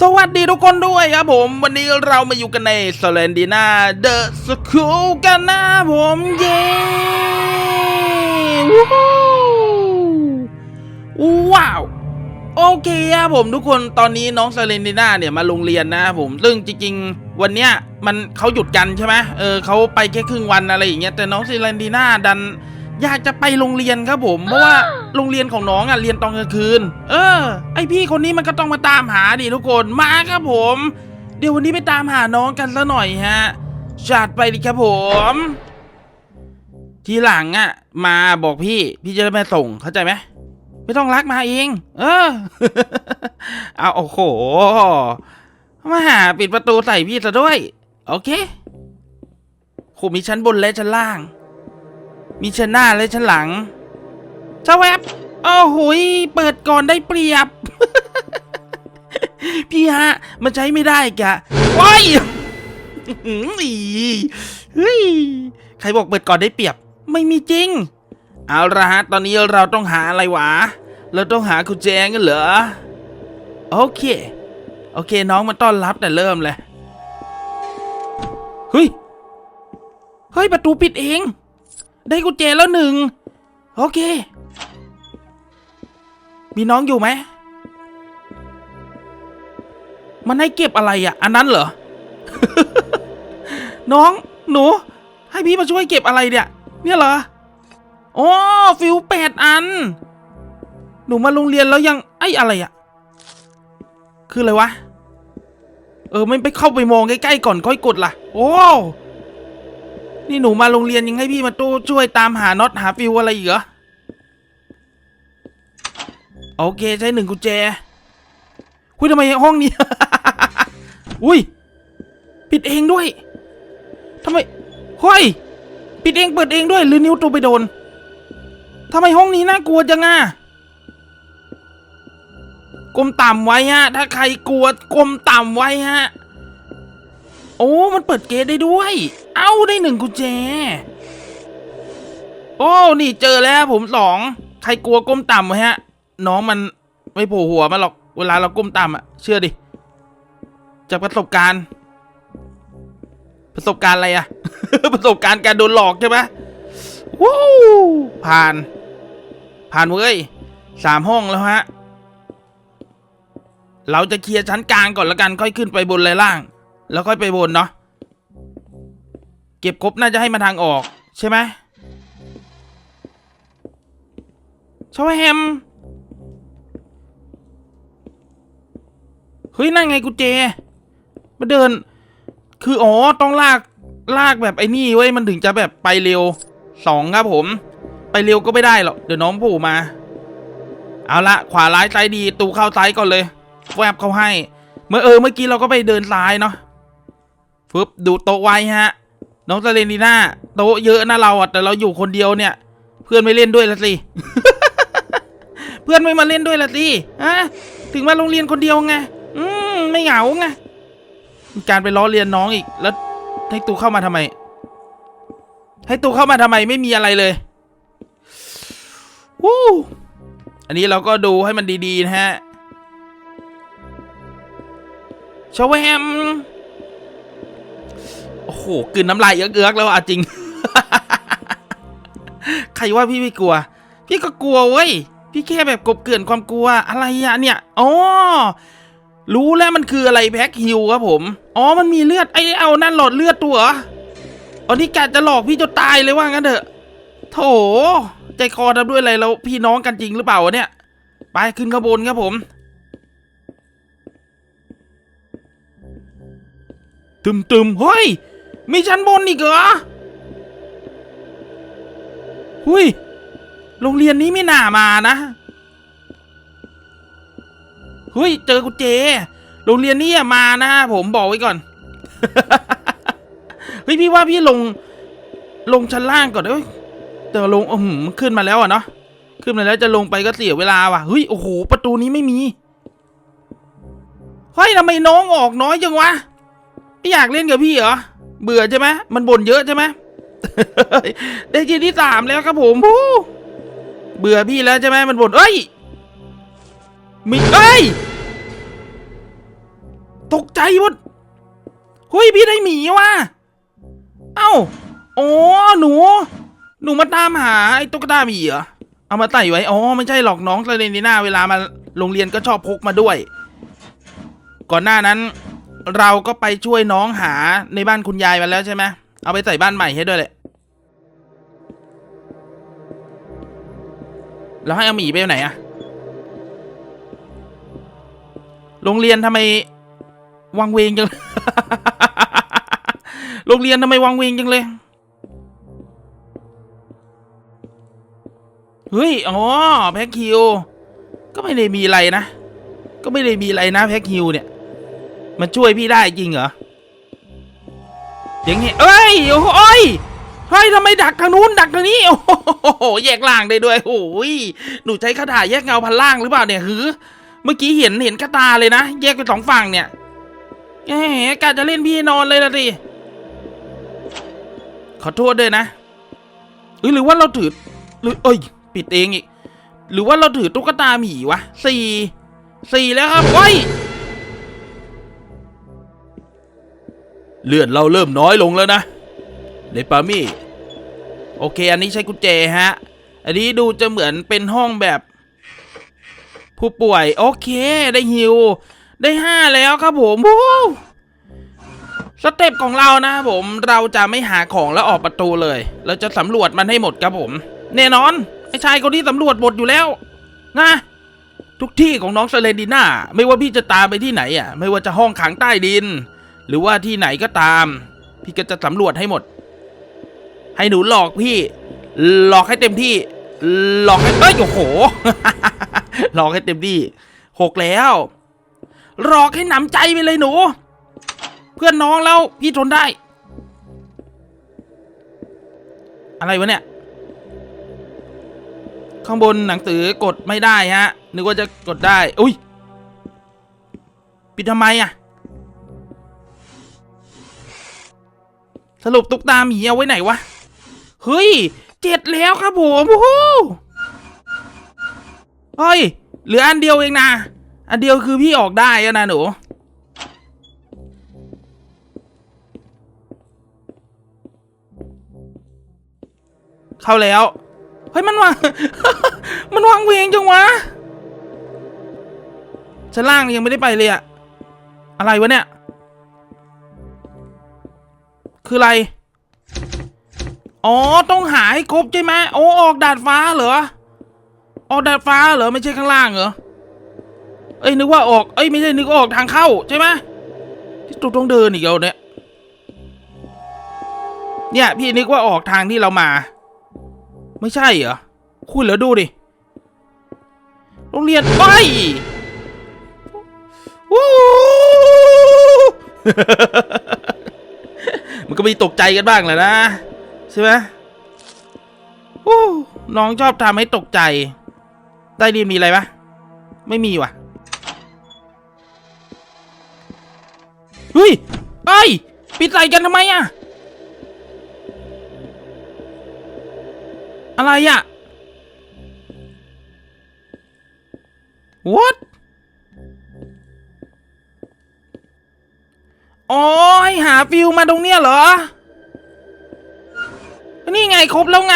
สวัสดีทุกคนด้วยครับผม วันนี้เรามาอยู่กันในสเลนดีนาเดอะสคูลกันนะผมเย้วู้ฮู้ว้าวโอเคครับผมทุกคนตอนนี้น้องเซเลนดีนาเนี่ยมาโรงเรียนนะครับผมซึ่งจริงๆ วันเนี้ยมันเขาหยุดกันใช่ไหมเออเขาไปแค่ครึ่งวันอะไรอย่างเงี้ยแต่น้องเซเลนดีนาดัน อยากจะไปโรงเรียนครับผม เพราะว่าโรงเรียนของน้องอะเรียนตอนกลางคืน เออ ไอพี่คนนี้มันก็ต้องมาตามหาดิทุกคนมาครับผม เดี๋ยววันนี้ไปตามหาน้องกันซะหน่อยฮะจัดไปดิครับผม ทีหลังอะ มาบอกพี่ พี่จะได้มาส่งเข้าใจไหมไม่ต้องรักมาเอง เออ เอาโอ้โหมาหาปิดประตูใส่พี่ซะด้วย โอเคโหมีชั้นบนและชั้นล่าง มีชั้นหน้าและชั้นหลังเจ้าแวบโอ้โหยเปิดก่อนได้เปรียบ พี่ฮะ มันใช้ไม่ได้กะว้ายอื้อหืออีเฮ้ย ใครบอกเปิดก่อนได้เปรียบ ไม่มีจริง เอาละฮะ ตอนนี้เราต้องหาอะไรวะ เราต้องหากุญแจงกันเหรอ โอเค โอเค น้องมาต้อนรับแต่เริ่มเลย เฮ้ย เฮ้ย ประตูปิดเอง ได้กุญแจแล้วหนึ่งโอเค มีน้องอยู่ไหม มันให้เก็บอะไรอะ อันนั้นเหรอ น้องหนู ให้พี่มาช่วยเก็บอะไรเนี่ย เนี่ยเหรอโอ๋อฟิวแปดอัน หนูมาโรงเรียนแล้วยังไอ้อะไรอะ คืออะไรวะ เออไม่ไปเข้าไปมองใกล้ๆก่อนค่อยกดล่ะ โอ้ นี่หนูมาโรงเรียนยังให้พี่มาตู้ช่วยตามหาน็อตหาฟิวอะไรอีกเหรอ โอเคใช้หนึ่งกุญแจคุยทำไมห้องนี้ อุ้ย ปิดเองด้วยทำไมเฮ้ยปิดเองเปิดเองด้วย หรือนิ้วตัวไปโดนทำไมห้องนี้น่ากลัวจังอะก้มต่ำไว้ฮะ ถ้าใครกลัวก้มต่ำไว้ฮะ โอ้ มันเปิดเกตได้ด้วย เอ้าได้หนึ่งกุญแจ โอ้ นี่เจอแล้วผมสอง ใครกลัวก้มต่ำไว้ฮะ น้องมันไม่โผล่หัวมาหรอก เวลาเราก้มต่ำอะเชื่อดิ จากประสบการณ์ ประสบการณ์อะไรอะประสบการณ์การโดนหลอกใช่ไหมวู้ผ่าน ผ่านเว้ยสามห้องแล้วฮะ เราจะเคลียร์ชั้นกลางก่อนแล้วกันค่อยขึ้นไปบนเลยล่าง แล้วค่อยไปบนเนาะเก็บครบน่าจะให้มาทางออก ใช่ไหมชาวแฮมเฮ้ยนั่นไงกุญแจมาเดิน คืออ๋อต้องลากลากแบบไอ้นี่เว้ยมันถึงจะแบบไปเร็วสองครับผม ไปเร็วก็ไม่ได้หรอกเดี๋ยวน้องผล่มา เอาละขวาร้ายซ้ายดีตูเข้าซ้ายก่อนเลยแวบเข้าให้ เมื่อเออเมื่อกี้เราก็ไปเดินซ้ายเนาะ ฟึบดูโต๊ะไว้ฮะ น้องเซเลนีน่าโต๊ะเยอะนะเราอะแต่เราอยู่คนเดียวเนี่ย เพื่อนไม่เล่นด้วยละสิ เพื่อนไม่มาเล่นด้วยละสิฮะถึงมาโรงเรียนคนเดียวไงอืมไม่เหงาไงการไปล้อเลียนน้องอีกแล้วให้ตูเข้ามาทำไม ให้ตูเข้ามาทำไมไม่มีอะไรเลยวู้อันนี้เราก็ดูให้มันดีๆนะฮะชาวแวม หกลืนน้ำลายเอื้อกๆแล้วอะจริง ใครว่าพี่ไม่กลัว พี่ก็กลัวเว้ย พี่แค่แบบกบเกลื่อนความกลัวอะไรอะเนี่ยอ๋อรู้แล้วมันคืออะไรแพ็คฮิลครับผม อ๋อมันมีเลือดไอ้เอานั่นหลอดเลือดตัวออ๋อนี่กะจะหลอกพี่จนตายเลยว่างั้นเถอะ โถ ใจคอทำด้วยอะไรแล้วพี่น้องกันจริงหรือเปล่าเนี่ย ไปขึ้นข้างบนครับผมตึมตึมๆเฮ้ย มีชั้นบนอีกเหรอหุยโรงเรียนนี้ไม่น่ามานะเฮ้ยเจอกุญแจโรงเรียนนี้อะมานะผมบอกไว้ก่อนเฮ้ยพี่ว่าพี่ลง ลงชั้นล่างก่อนเอ้ยแต่ลงอืมมันขึ้นมาแล้วอะเนาะขึ้นมาแล้วจะลงไปก็เสียเวลาว่ะเฮ้ยโอ้โหประตูนี้ไม่มีเฮ้ยทำไมน้องออกน้อยจังวะไม่อยากเล่นกับพี่เหรอ เบื่อใช่ไหมมันบ่นเยอะใช่ไหมได้ทีที่สามแล้วครับผมหูเบื่อพี่แล้วใช่ไหมมันบ่นเอ้ยมีเอ้ยตกใจหมดเฮ้ยพี่ได้หมีว่ะเอ้าอ๋อหนู หนูมาตามหาไอ้ตุ๊กตาหมีเหรอเอามาใส่ไว้อ๋อไม่ใช่หรอกน้องเซเลนีน่าเวลามาโรงเรียนก็ชอบพกมาด้วย ก่อนหน้านั้น เราก็ไปช่วยน้องหาในบ้านคุณยายมาแล้วใช่ไหมเอาไปใส่บ้านใหม่ให้ด้วยเลยแล้วให้เอาหมีไปไหนอะโรงเรียนทำไมวังเวงจัง โรงเรียนทำไมวังเวงจังเลย เฮ้ย อ๋อ แพ็คคิว ก็ไม่ได้มีอะไรนะ ก็ไม่ได้มีอะไรนะ แพ็คคิวเนี่ย มันช่วยพี่ได้จริงเหรออย่างงี้เอ้ยโอ้ยเฮ้ยทำไมดักทางนู้นดักทางนี้ โอ้โหแยกล่างได้ด้วยโอ้ยหนูใช้คาถาแยกเงาพันล่างหรือเปล่าเนี่ยหือ เมื่อกี้เห็นเห็นกระตาเลยนะ แยกเป็นสองฝั่งเนี่ยแหมกาจะเล่นพี่นอนเลยละสิขอโทษด้วยนะเอ้ยหรือว่าเราถือหรือเอ้ย ปิดเองอีก หรือว่าเราถือตุ๊กตาหมีวะสี่สี่แล้วครับไว้ย เลือดเราเริ่มน้อยลงแล้วนะในปามี่โอเค อันนี้ใช้กุญแจฮะ อันนี้ดูจะเหมือนเป็นห้องแบบ ผู้ป่วย โอเค ได้ฮิว ได้ห้าแล้วครับผมวู้สเต็ปของเรานะผมเราจะไม่หาของแล้วออกประตูเลย เราจะสำรวจมันให้หมดครับผม แน่นอนไอ้ชายคนที่สำรวจหมดอยู่แล้ว นะ ทุกที่ของน้องเซเลนดีน่าไม่ว่าพี่จะตามไปที่ไหนอะ ไม่ว่าจะห้องขังใต้ดิน หรือว่าที่ไหนก็ตาม พี่ก็จะสำรวจให้หมด ให้หนูหลอกพี่ หลอกให้เต็มที่ หลอกให้เอ้ยโอ้โห หลอกให้เต็มที่หกแล้วหลอกให้หนำใจไปเลยหนู เพื่อนน้องแล้วพี่ทนได้ อะไรวะเนี่ย ข้างบนหนังสือกดไม่ได้ฮะ นึกว่าจะกดได้ อุ้ยปิดทำไมอะ สรุปตุ๊กตาหมีเอาไว้ไหนวะ เฮ้ยเจ็ดแล้วครับผมโอ้โหเฮ้ยเหลืออันเดียวเองนะ อันเดียวคือพี่ออกได้นะหนูเข้าแล้ว เฮ้ย มันวาง มันวางเวงจังวะ ชั้นล่างยังไม่ได้ไปเลยอะ อะไรวะเนี่ย คืออะไร อ๋อ ต้องหาให้ครบใช่ไหมโอ้ออกดาดฟ้าเหรอ ออกดาดฟ้าเหรอ ไม่ใช่ข้างล่างเหรอ เอ้ยนึกว่าออก เอ้ยไม่ใช่นึกว่าออกทางเข้าใช่ไหมที่ตุ๊กต้องเดินอีกแล้วเนี่ย เนี่ยพี่นึกว่าออกทางที่เรามา ไม่ใช่เหรอ คุณเหรอดูดิ โรงเรียนไปวู้ มันก็มีตกใจกันบ้างแหละนะใช่ไหมวู้น้องชอบทำให้ตกใจ ได้ดีมีอะไรปะไม่มีว่ะเฮ้ยเอ้ปิดใส่กันทำไมอะอะไรอะ what อ๋อให้หาฟิวมาตรงเนี้ยเหรอ นี่ไงครบแล้วไง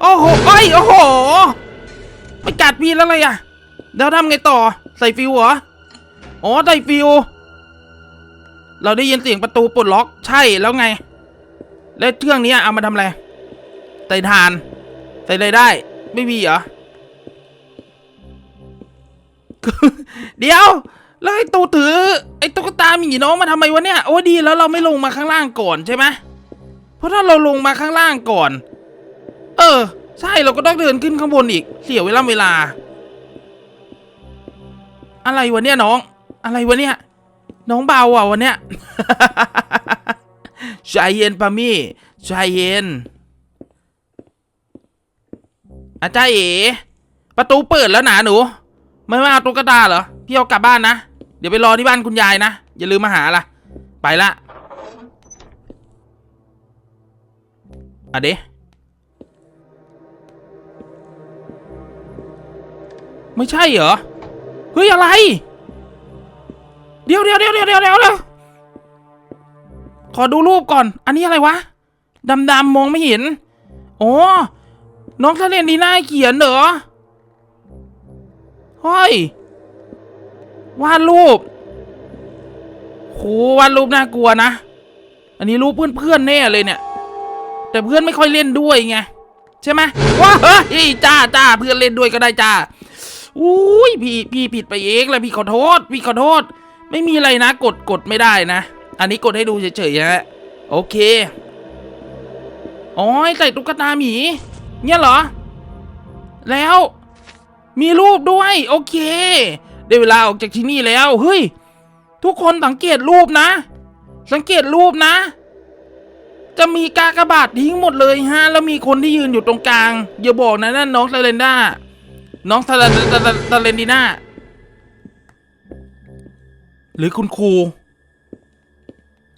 โอ้โหเอ้ยโอ้โหไปกัดพี่แล้วอะไรอะเดี๋ยวทำไงต่อ ใส่ฟิวเหรอ อ๋อ ใส่ฟิว เราได้ยินเสียงประตูปลดล็อก ใช่แล้วไง แล้วเครื่องนี้เอามาทำอะไร ใส่ทาน ใส่อะไรได้ ไม่มีเหรอ เดี๋ยว แล้วไอ้ตูถือไอ้ตุ๊กตาหมีน้องมาทำไมวะเนี่ยโอ้ดีแล้วเราไม่ลงมาข้างล่างก่อนใช่ไหมเพราะถ้าเราลงมาข้างล่างก่อน เออ ใช่เราก็ต้องเดินขึ้นข้างบนอีก เสียเวลาเวลา อะไรวะเนี่ยน้อง อะไรวะเนี่ย น้องเบาอะวันเนี้ยใจเย็นปามี่ใจเย็นอาจารย์เอ๋ประตูเปิดแล้วหนาหนู ไม่มาเอาตุ๊กตาเหรอพี่เอากลับบ้านนะ เดี๋ยวไปรอที่บ้านคุณยายนะ อย่าลืมมาหาล่ะ ไปละอะเดะไม่ใช่เหรอ เฮ้ย อะไรเดี๋ยวเดี๋ยวเดี๋ยวเดี๋ยวเดี๋ยวเดี๋ยวเดี๋ยวขอดูรูปก่อน อันนี้อะไรวะ ดำดำมองไม่เห็น โอ้น้องทะเลนดีน่าเขียนเหรอ เฮ้ย วาดรูปโหวาดรูปน่ากลัวนะ อันนี้รูปเพื่อนๆแน่เลยเนี่ย แต่เพื่อนไม่ค่อยเล่นด้วยไงใช่ไหมว้าเฮ้ยจ้าจ้าเพื่อนเล่นด้วยก็ได้จ้าอุ้ยพี่พี่ผิดไปเองเลยพี่ขอโทษ พี่ขอโทษ ไม่มีอะไรนะ กดกดไม่ได้นะ อันนี้กดให้ดูเฉยๆฮะโอเคอ๋อใส่ตุ๊กตาหมี เนี่ยเหรอ แล้วมีรูปด้วย โอเค ได้เวลาออกจากที่นี่แล้วเฮ้ย ทุกคนสังเกตรูปนะ สังเกตรูปนะ จะมีกากบาททิ้งหมดเลยฮะ แล้วมีคนที่ยืนอยู่ตรงกลางอย่าบอกนะนั่นน้องซาเลนด้าน้องซาเลนซาเลนดีน่าหรือคุณครู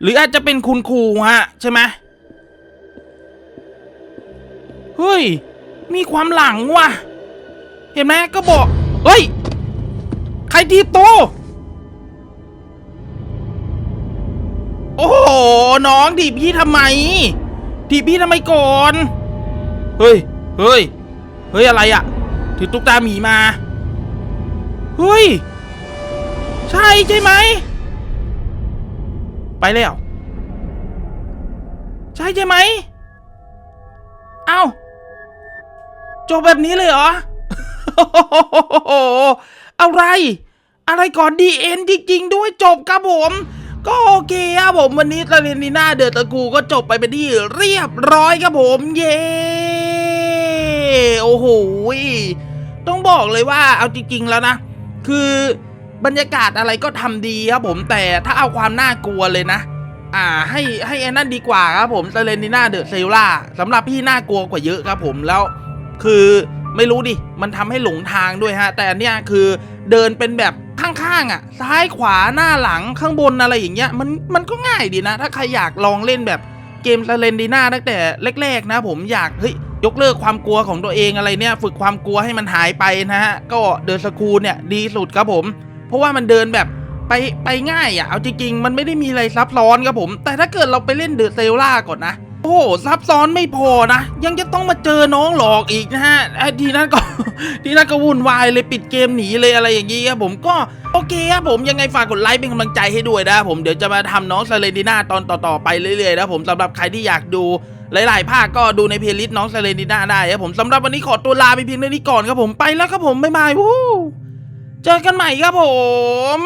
หรืออาจจะเป็นคุณครูฮะ ใช่ไหมเฮ้ย มีความหลังว่ะ เห็นไหมก็บอก เฮ้ย ครทีบโตโอ้โห น้องถีบพี่ทำไมถีบพี่ทำไมก่อน เฮ้ย เฮ้ย เฮ้ยอะไรอะถือตุ๊กตาหมีมา เฮ้ย ใช่ใช่ไหม ไปแล้ว ใช่ใช่ไหม เอ้าจบแบบนี้เลยเหรอ อะไร อะไรก่อนดีเอ็นจริงๆ ด้วยจบครับผม ก็โอเคครับผมวันนี้ตาเลนีน่าเดอะตะกูก็จบไปเป็นที่เรียบร้อยครับผมเย้โอ้โหต้องบอกเลยว่าเอาจริง ๆ แล้วนะ คือบรรยากาศอะไรก็ทำดีครับผมแต่ถ้าเอาความน่ากลัวเลยนะ อ่าให้ให้ไอ้นั่นดีกว่าครับผมเซเลนิน่าเดอะเซลล่าสำหรับพี่น่ากลัวกว่าเยอะครับผมแล้ว คือ ไม่รู้ดิ มันทำให้หลงทางด้วยฮะ แต่อันเนี้ยคือเดินเป็นแบบข้างๆอะ ซ้ายขวาหน้าหลังข้างบนอะไรอย่างเงี้ย มันมันก็ง่ายดีนะ ถ้าใครอยากลองเล่นแบบเกมเลนดีน่าตั้งแต่แรกๆนะ ผมอยากเฮ้ยยกเลิกความกลัวของตัวเองอะไรเนี่ย ฝึกความกลัวให้มันหายไปนะฮะ ก็เดินสกูเนี่ยดีสุดครับผม เพราะว่ามันเดินแบบไปไปง่ายอะ เอาจริงๆ มันไม่ได้มีอะไรซับซ้อนครับผม แต่ถ้าเกิดเราไปเล่นเดอะเซลล่าก่อนนะ โอ้โหซับซ้อนไม่พอนะ ยังจะต้องมาเจอน้องหลอกอีกนะฮะไอ้ทีนั้นก็ทีนั้นก็วุ่นวายเลยปิดเกมหนีเลยอะไรอย่างงี้ครับผมก็โอเคครับผมยังไงฝากกดไลค์เป็นกำลังใจให้ด้วยนะผมเดี๋ยวจะมาทำน้องซาเลดิน่าตอนต่อๆไปเรื่อยๆนะผมสำหรับใครที่อยากดูหลายๆ ภาคก็ดูในเพลย์ลิสต์น้องซาเลดิน่าได้ครับผมสำหรับวันนี้ขอตัวลาไปเพียงเท่านี้ก่อนครับผมไปแล้วครับผมบ๊ายบายวู้เจอกันใหม่ครับผม